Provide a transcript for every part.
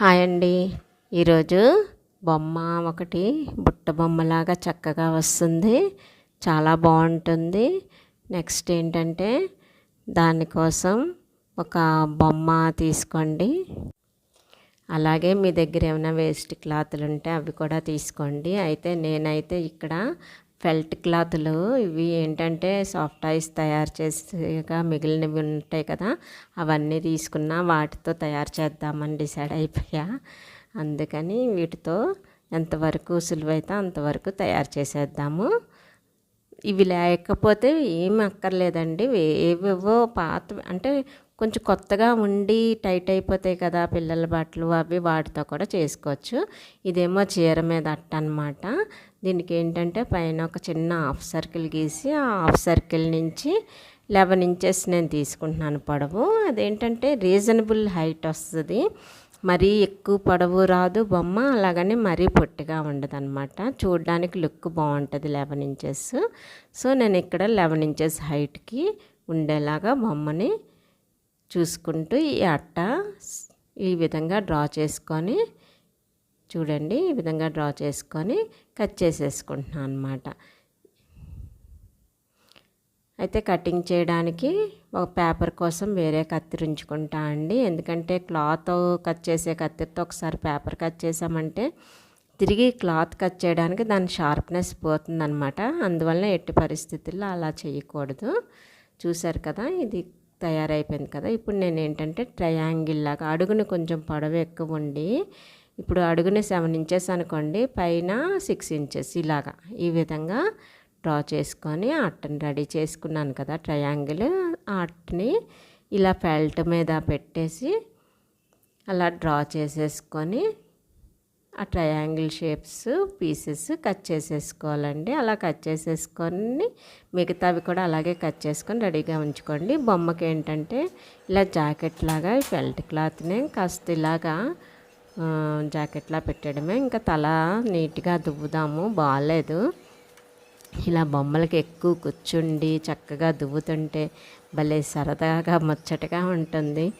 Hi అండి. ఈరోజు బొమ్మ ఒకటి బుట్ట బొమ్మలాగా చక్కగా వస్తుంది. చాలా బాగుంటుంది. నెక్స్ట్ ఏంటంటే దానికోసం ఒక బొమ్మ తీసుకోండి. అలాగే మీ దగ్గర ఏమైనా వేస్ట్ క్లాతులు ఉంటే అవి కూడా తీసుకోండి. అయితే నేనైతే ఇక్కడ ఫెల్ట్ క్లాతులు ఇవి ఏంటంటే సాఫ్ట్ ఐస్ తయారు చేసేగా మిగిలినవి ఉంటాయి కదా అవన్నీ తీసుకున్న వాటితో తయారు చేద్దామని డిసైడ్ అయిపోయా. అందుకని వీటితో ఎంతవరకు సులువైతే అంతవరకు తయారు చేసేద్దాము. ఇవి లేకపోతే ఏమి అక్కర్లేదండి. ఏవేవో పాత అంటే కొంచెం కొత్తగా ఉండి టైట్ అయిపోతాయి కదా పిల్లల బట్టలు అవి వాటితో కూడా చేసుకోవచ్చు. ఇదేమో చీర మీద అట్ట అనమాట దీనికి ఏంటంటే పైన ఒక చిన్న హాఫ్ సర్కిల్ గీసి ఆ హాఫ్ సర్కిల్ నుంచి లెవెన్ ఇంచెస్ నేను తీసుకుంటున్నాను పొడవు. అదేంటంటే రీజనబుల్ హైట్ వస్తుంది. మరీ ఎక్కువ పొడవు రాదు బొమ్మ అలాగని మరీ పొట్టిగా ఉండదు అనమాట చూడడానికి లుక్ బాగుంటుంది లెవెన్ ఇంచెస్. సో నేను ఇక్కడ లెవెన్ ఇంచెస్ హైట్కి ఉండేలాగా బొమ్మని చూసుకుంటూ ఈ అట్ట ఈ విధంగా డ్రా చేసుకొని చూడండి ఈ విధంగా డ్రా చేసుకొని కట్ చేసేసుకుంటున్నాను అనమాట అయితే కటింగ్ చేయడానికి ఒక పేపర్ కోసం వేరే కత్తిరి ఉంచుకుంటా అండి. ఎందుకంటే క్లాత్ కట్ చేసే కత్తిరితో ఒకసారి పేపర్ కట్ చేసామంటే తిరిగి క్లాత్ కట్ చేయడానికి దాని షార్ప్నెస్ పోతుందనమాట అందువల్ల ఎట్టి పరిస్థితుల్లో అలా చేయకూడదు. చూసారు కదా ఇది తయారైపోయింది కదా. ఇప్పుడు నేను ఏంటంటే ట్రయాంగిల్ లాగా అడుగుని కొంచెం పొడవు ఎక్కువ ఉండి ఇప్పుడు అడుగుని సెవెన్ ఇంచెస్ అనుకోండి పైన సిక్స్ ఇంచెస్ ఇలాగా. ఈ విధంగా డ్రా చేసుకొని అట్టని రెడీ చేసుకున్నాను కదా ట్రయాంగిల్ ఆ అట్టని ఇలా ఫెల్ట్ మీద పెట్టేసి అలా డ్రా చేసేసుకొని ఆ ట్రయాంగిల్ షేప్స్ పీసెస్ కట్ చేసేసుకోవాలండి. అలా కట్ చేసేసుకొని మిగతావి కూడా అలాగే కట్ చేసుకొని రెడీగా ఉంచుకోండి. బొమ్మకి ఏంటంటే ఇలా జాకెట్ లాగా ఫెల్ట్ క్లాత్ని కాస్త ఇలాగా జాకెట్లా పెట్టడమే. ఇంకా తల నీట్గా దువ్వుదాము. బాగాలేదు ఇలా బొమ్మలకి ఎక్కువ కూర్చుండి చక్కగా దువ్వుతుంటే భలే సరదాగా ముచ్చటగా ఉంటుంది.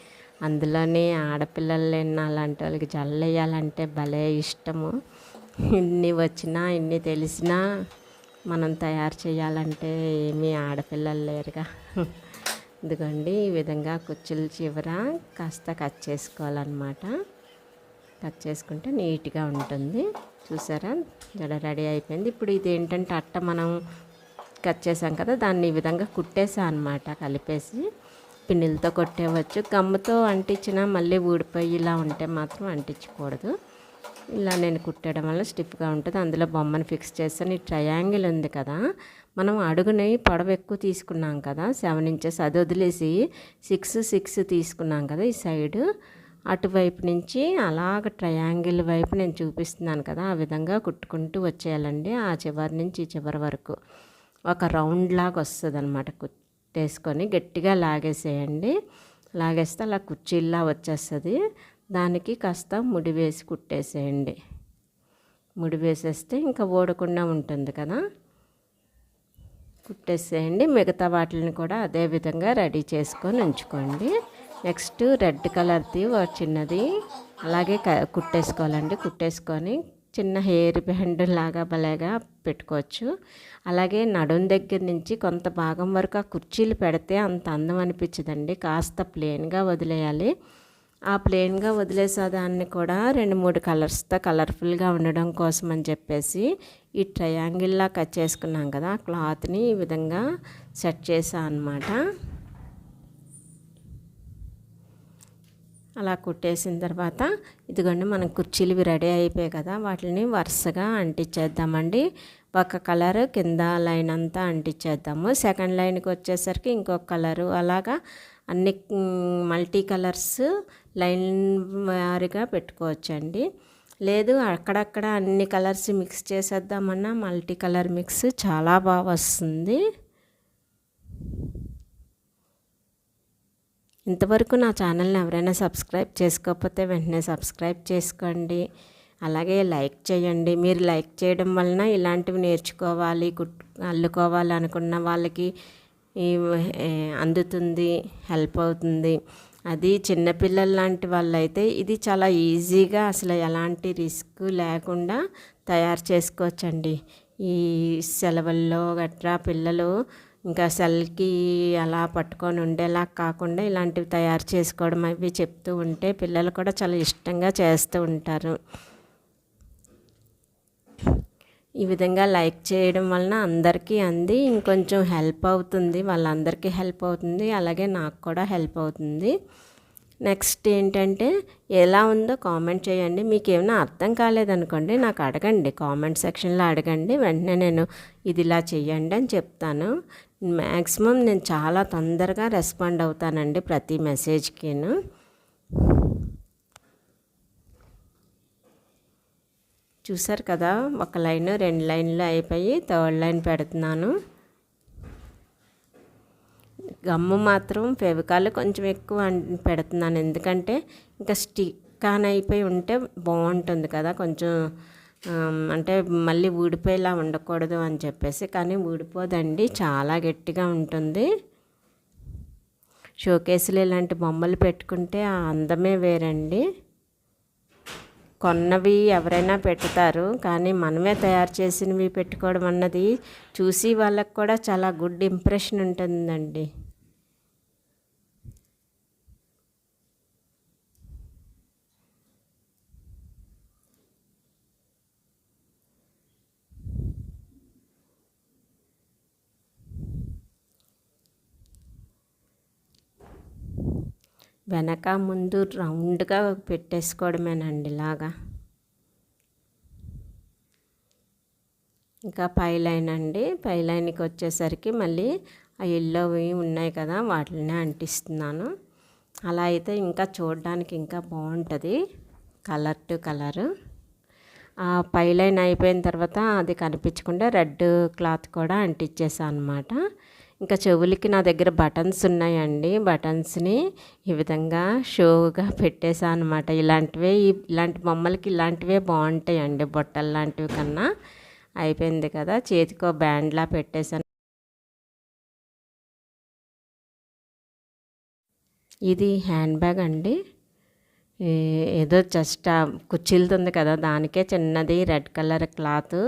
అందులోనే ఆడపిల్లలు అలాంటి వాళ్ళకి జల్లేయాలంటే భలే ఇష్టము. ఇన్ని వచ్చినా ఇన్ని తెలిసినా మనం తయారు చేయాలంటే ఏమీ ఆడపిల్లలు లేరుగా. ఇదిగోండి ఈ విధంగా కుచ్చుల చివర కాస్త కట్ చేసుకోవాలన్నమాట. కట్ చేసుకుంటే నీట్గా ఉంటుంది. చూసారా? జడ రెడీ అయిపోయింది. ఇప్పుడు ఇది ఏంటంటే అట్ట మనం కట్ చేసాం కదా దాన్ని ఈ విధంగా కుట్టేసా అనమాట కలిపేసి. పిన్నులతో కొట్టేవచ్చు. గమ్ముతో అంటించినా మళ్ళీ ఊడిపోయి ఇలా ఉంటే మాత్రం అంటించకూడదు. ఇలా నేను కుట్టడం వల్ల స్టిఫ్గా ఉంటుంది. అందులో బొమ్మను ఫిక్స్ చేస్తాను ఈ ట్రయాంగిల్ ఉంది కదా. మనం అడుగుని పొడవు ఎక్కువ తీసుకున్నాం కదా సెవెన్ ఇంచెస్ అది వదిలేసి సిక్స్ సిక్స్ తీసుకున్నాం కదా ఈ సైడు. అటువైపు నుంచి అలాగ ట్రయాంగిల్ వైపు నేను చూపిస్తున్నాను కదా ఆ విధంగా కుట్టుకుంటూ వచ్చేయాలండి ఆ చివరి నుంచి చివరి వరకు. ఒక రౌండ్ లాగా వస్తుంది అనమాట కుట్టేసుకొని గట్టిగా లాగేసేయండి. లాగేస్తే అలా కుర్చీల్లా వచ్చేస్తుంది. దానికి కాస్త ముడి వేసి కుట్టేసేయండి. ముడి వేసేస్తే ఇంకా ఓడకుండా ఉంటుంది కదా. కుట్టేసేయండి. మిగతా వాటిని కూడా అదే విధంగా రెడీ చేసుకొని ఉంచుకోండి. నెక్స్ట్ రెడ్ కలర్ది ఒక చిన్నది. అలాగే కుట్టేసుకోవాలండి. కుట్టేసుకొని చిన్న హెయిర్ బ్యాండ్ లాగా భలేగా పెట్టుకోవచ్చు. అలాగే నడుం దగ్గర నుంచి కొంత భాగం వరకు ఆ కుర్చీలు పెడితే అంత అందం అనిపించదండి. కాస్త ప్లెయిన్గా వదిలేయాలి. ఆ ప్లెయిన్గా వదిలేసే దాన్ని కూడా రెండు మూడు కలర్స్తో కలర్ఫుల్గా ఉండడం కోసం అని చెప్పేసి ఈ ట్రయాంగిల్లా కట్ చేసుకున్నాం కదా ఆ క్లాత్ని ఈ విధంగా సెట్ చేసా అనమాట అలా కుట్టేసిన తర్వాత ఇదిగోండి మనం కుర్చీలు రెడీ అయిపోయాయి కదా వాటిని వరుసగా అంటించేద్దామండి. ఒక కలర్ కింద లైన్ అంతా అంటించేద్దాము. సెకండ్ లైన్కి వచ్చేసరికి ఇంకొక కలరు. అలాగా అన్ని మల్టీ కలర్స్ లైన్ వారిగా పెట్టుకోవచ్చండి. లేదు అక్కడక్కడ అన్ని కలర్స్ మిక్స్ చేసేద్దామన్నా మల్టీ కలర్ మిక్స్ చాలా బాగా వస్తుంది. ఇంతవరకు నా ఛానల్ని ఎవరైనా సబ్స్క్రైబ్ చేసుకోకపోతే వెంటనే సబ్స్క్రైబ్ చేసుకోండి. అలాగే లైక్ చేయండి. మీరు లైక్ చేయడం వలన ఇలాంటివి నేర్చుకోవాలి కుట్ అల్లుకోవాలి అనుకున్న వాళ్ళకి అందుతుంది హెల్ప్ అవుతుంది. అది చిన్నపిల్లలు లాంటి వాళ్ళైతే ఇది చాలా ఈజీగా అసలు ఎలాంటి రిస్క్ లేకుండా తయారు చేసుకోవచ్చండి. ఈ సెలవుల్లో గట్రా పిల్లలు ఇంకా సెల్కి అలా పట్టుకొని ఉండేలా కాకుండా ఇలాంటివి తయారు చేసుకోవడం అవి చెప్తూ ఉంటే పిల్లలు కూడా చాలా ఇష్టంగా చేస్తూ ఉంటారు. ఈ విధంగా లైక్ చేయడం వలన అందరికీ అంది ఇంకొంచెం హెల్ప్ అవుతుంది వాళ్ళందరికీ హెల్ప్ అవుతుంది అలాగే నాకు కూడా హెల్ప్ అవుతుంది. నెక్స్ట్ ఏంటంటే ఎలా ఉందో కామెంట్ చేయండి. మీకు ఏమైనా అర్థం కాలేదనుకోండి నాకు అడగండి. కామెంట్ సెక్షన్లో అడగండి. వెంటనే నేను ఇది ఇలా చేయండి అని చెప్తాను. మ్యాక్సిమం నేను చాలా తొందరగా రెస్పాండ్ అవుతానండి ప్రతి మెసేజ్కిను చూసారు కదా ఒక లైన్ రెండు లైన్లు అయిపోయి థర్డ్ లైన్ పెడుతున్నాను. గమ్ము మాత్రం ఫెవికాల్ కొంచెం ఎక్కువ పెడుతున్నాను. ఎందుకంటే ఇంకా స్టిక్ ఆన్ అయిపోయి ఉంటే బాగుంటుంది కదా కొంచెం అంటే మళ్ళీ ఊడిపోయేలా ఉండకూడదు అని చెప్పేసి కానీ ఊడిపోదండి. చాలా గట్టిగా ఉంటుంది. షోకేసులు ఇలాంటి బొమ్మలు పెట్టుకుంటే ఆ అందమే వేరండి. కొన్నవి ఎవరైనా పెడతారు కానీ మనమే తయారు చేసినవి పెట్టుకోవడం అన్నది చూసి వాళ్ళకు కూడా చాలా గుడ్ ఇంప్రెషన్ ఉంటుందండి. వెనక ముందు రౌండ్గా పెట్టేసుకోవడమేనండి ఇలాగా. ఇంకా పై లైన్ అండి. పై లైన్కి వచ్చేసరికి మళ్ళీ ఆ ఎల్లోవి ఉన్నాయి కదా వాటిని అంటిస్తున్నాను. అలా అయితే ఇంకా చూడడానికి ఇంకా బాగుంటుంది కలర్ టు కలరు. ఆ పై లైన్ అయిపోయిన తర్వాత అది కనిపించకుండా రెడ్ క్లాత్ కూడా అంటించేసాను అనమాట ఇంకా చెవులకి నా దగ్గర బటన్స్ ఉన్నాయండి. బటన్స్ని ఈ విధంగా షోగా పెట్టేశాను అనమాట ఇలాంటివే ఇలాంటి బొమ్మలకి ఇలాంటివే బాగుంటాయండి. బొట్టలు లాంటివి కన్నా. అయిపోయింది కదా. చేతికో బ్యాండ్లా పెట్టేశాను. ఇది హ్యాండ్ బ్యాగ్ అండి. ఏదో జస్ట్ కుర్చీలతుంది కదా. దానికే చిన్నది రెడ్ కలర్ క్లాత్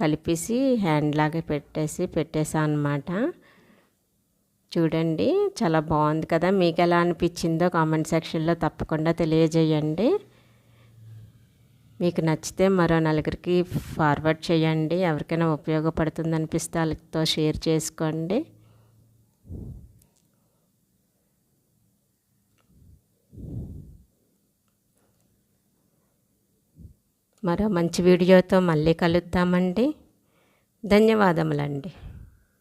కలిపేసి హ్యాండ్ లాగా పెట్టేసి పెట్టేసా అనమాట చూడండి చాలా బాగుంది కదా. మీకు ఎలా అనిపించిందో కామెంట్ సెక్షన్లో తప్పకుండా తెలియజేయండి. మీకు నచ్చితే మరో నలుగురికి ఫార్వర్డ్ చేయండి. ఎవరికైనా ఉపయోగపడుతుంది అనిపిస్తే వాళ్ళతో షేర్ చేసుకోండి. మరో మంచి వీడియోతో మళ్ళీ కలుద్దామండి. ధన్యవాదములండి.